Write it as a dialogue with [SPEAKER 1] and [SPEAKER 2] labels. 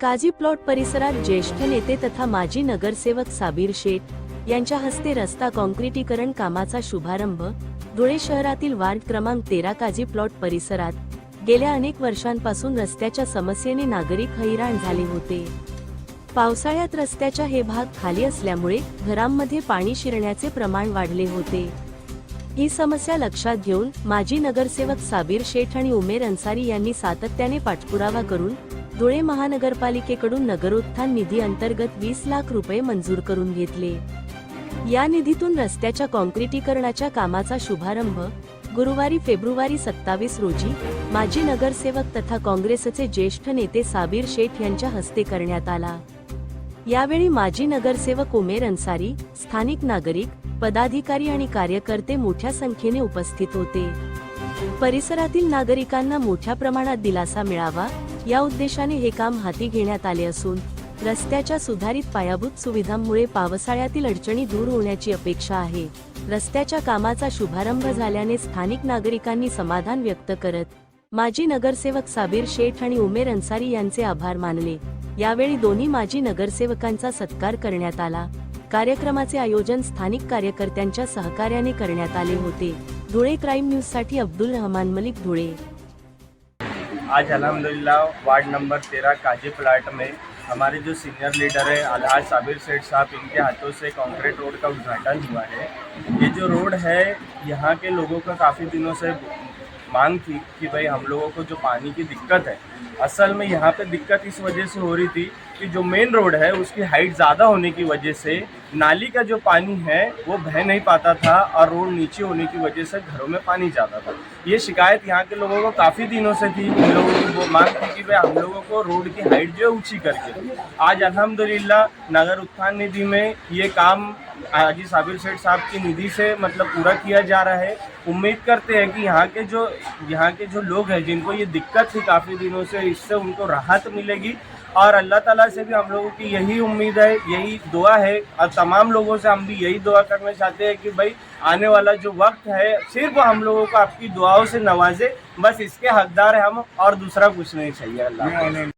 [SPEAKER 1] Kazi plot परिसरात ज्येष्ठ नेते तथा माजी नगरसेवक साबीर शेठ यांच्या हस्ते रस्ता कॉन्क्रिटीकरण कामाचा शुभारंभ धुळे शहरातील वार्ड क्रमांक तेरा काझी प्लॉट परिसरात गेल्या अनेक वर्षांपासून रस्त्याच्या समस्येने नागरिक हैराण झाले होते. पावसाळ्यात रस्त्याच्या हे भाग खाली असल्यामुळे घरांमध्ये पाणी शिरण्याचे प्रमाण वाढले होते. ही समस्या लक्षात घेऊन माजी नगरसेवक साबीर शेठ आणि उमेर अन्सारी यांनी सातत्याने पाठपुरावा करून धुळे महानगरपालिकेकडून नगरोत्थान निधी अंतर्गत वीस लाख रुपये मंजूर करून घेतले. या निधीतून रस्त्याच्या काँक्रिटीकरणाच्या कामाचा शुभारंभ गुरुवारी फेब्रुवारी सत्तावीस रोजी माजी नगरसेवक तथा काँग्रेसचे ज्येष्ठ नेते साबीर शेठ यांच्या हस्ते करण्यात आला. यावेळी माजी नगरसेवक उमेर अन्सारी स्थानिक नागरिक पदाधिकारी आणि कार्यकर्ते मोठ्या संख्येने उपस्थित होते. परिसरातील नागरिकांना मोठ्या प्रमाणात दिलासा मिळावा या उद्देशाने हे काम हाती घेण्यात आले असून रस्त्याच्या सुधारित पायाभूत सुविधांमुळे पावसाळ्यातील अडचणी दूर होण्याची अपेक्षा आहे. रस्त्याच्या कामाचा शुभारंभ झाल्याने स्थानिक नागरिकांनी समाधान व्यक्त करत माजी नगरसेवक साबीर शेठ आणि उमेर अन्सारी यांचे आभार मानले. यावेळी दोन्ही माजी नगरसेवकांचा सत्कार करण्यात आला. कार्यक्रमाचे आयोजन स्थानिक कार्यकर्त्यांच्या सहकार्याने करण्यात आले होते. धुळे क्राईम न्यूज़ साठी अब्दुल रहमान मलिक धुळे.
[SPEAKER 2] आज अलहमदिल्ला वार्ड नंबर तेरह, काजी प्लाट में हमारे जो सीनियर लीडर है अलहाज साबिर सेठ साहब, इनके हाथों से कंक्रीट रोड का उद्घाटन हुआ है। ये जो रोड है, यहाँ के लोगों का काफ़ी दिनों से मांग थी कि भाई हम लोगों को जो पानी की दिक्कत है, असल में यहाँ पे दिक्कत इस वजह से हो रही थी कि जो मेन रोड है, उसकी हाइट ज़्यादा होने की वजह से नाली का जो पानी है, वो बह नहीं पाता था और रोड नीचे होने की वजह से घरों में पानी जाता था। ये शिकायत यहाँ के लोगों को काफ़ी दिनों से थी। इन लोगों की वो मांग थी कि भाई हम लोगों को रोड की हाइट जो है ऊँची करके। आज अलहमदिल्ला नगर उत्थान निधि में ये काम हाजी साबिर सेठ साहब की निधि से मतलब पूरा किया जा रहा है। उम्मीद करते हैं कि यहाँ के जो, यहाँ के जो लोग हैं, जिनको ये दिक्कत थी काफ़ी दिनों से, इससे उनको राहत मिलेगी। और अल्लाह ताला से भी हम लोगों की यही उम्मीद है, यही दुआ है। और तमाम लोगों से हम भी यही दुआ करना चाहते हैं कि भाई, आने वाला जो वक्त है, सिर्फ़ हम लोगों को आपकी दुआओं से नवाजे, बस इसके हकदार है हम और दूसरा कुछ नहीं चाहिए अल्लाह